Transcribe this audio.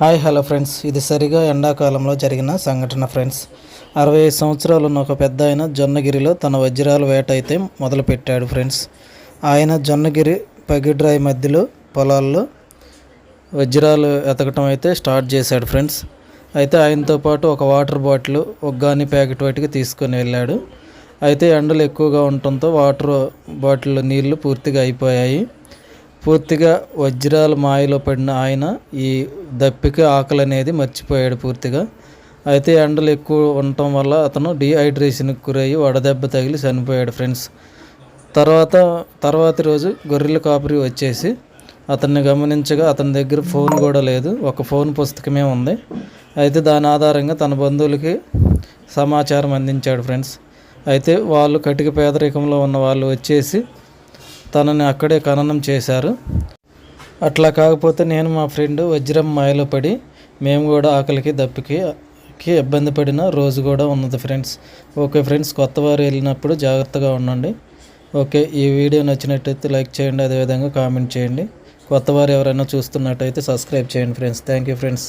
Hi hello friends. ఇది సరిగా ఎండాకాలంలో జరిగిన సంఘటన ఫ్రెండ్స్. అరవై ఐదు సంవత్సరాలు ఉన్న ఒక పెద్ద ఆయన జొన్నగిరిలో తన వజ్రాల వేట అయితే మొదలుపెట్టాడు ఫ్రెండ్స్. ఆయన జొన్నగిరి పగిడ్రాయి మధ్యలో పొలాల్లో వజ్రాలు ఎతకటం అయితే స్టార్ట్ చేశాడు ఫ్రెండ్స్. అయితే ఆయనతో పాటు ఒక వాటర్ బాటిల్ ఒగ్గాని ప్యాకెట్ వాటికి తీసుకొని వెళ్ళాడు. అయితే ఎండలు ఎక్కువగా ఉండటంతో వాటర్ బాటిల్ నీళ్ళు పూర్తిగా అయిపోయాయి. పూర్తిగా వజ్రాల మాయలో పడిన ఆయన ఈ దప్పిక ఆకలి అనేది మర్చిపోయాడు పూర్తిగా. అయితే ఎండలు ఎక్కువ ఉండటం వల్ల అతను డిహైడ్రేషన్కి గురయ్యి వడదెబ్బ తగిలి చనిపోయాడు ఫ్రెండ్స్. తర్వాత తర్వాతి రోజు గొర్రెల కాపరి వచ్చేసి అతన్ని గమనించగా అతని దగ్గర ఫోన్ కూడా లేదు. ఒక ఫోన్ పుస్తకమే ఉంది. అయితే దాని ఆధారంగా తన బంధువులకి సమాచారం అందించాడు ఫ్రెండ్స్. అయితే వాళ్ళు కటిక పేదరికంలో ఉన్న వాళ్ళు వచ్చేసి తనని అక్కడే ఖననం చేశారు. అట్లా కాకపోతే నేను మా ఫ్రెండ్ వజ్రం మాయలో పడి మేము కూడా ఆకలికి దప్పికి ఇబ్బంది పడిన రోజు కూడా ఉన్నది ఫ్రెండ్స్. ఓకే ఫ్రెండ్స్ కొత్త వారు వెళ్ళినప్పుడు జాగ్రత్తగా ఉండండి. ఓకే ఈ వీడియో నచ్చినట్టయితే లైక్ చేయండి అదేవిధంగా కామెంట్ చేయండి. కొత్త వారు ఎవరైనా చూస్తున్నట్టయితే సబ్స్క్రైబ్ చేయండి ఫ్రెండ్స్. Thank you friends.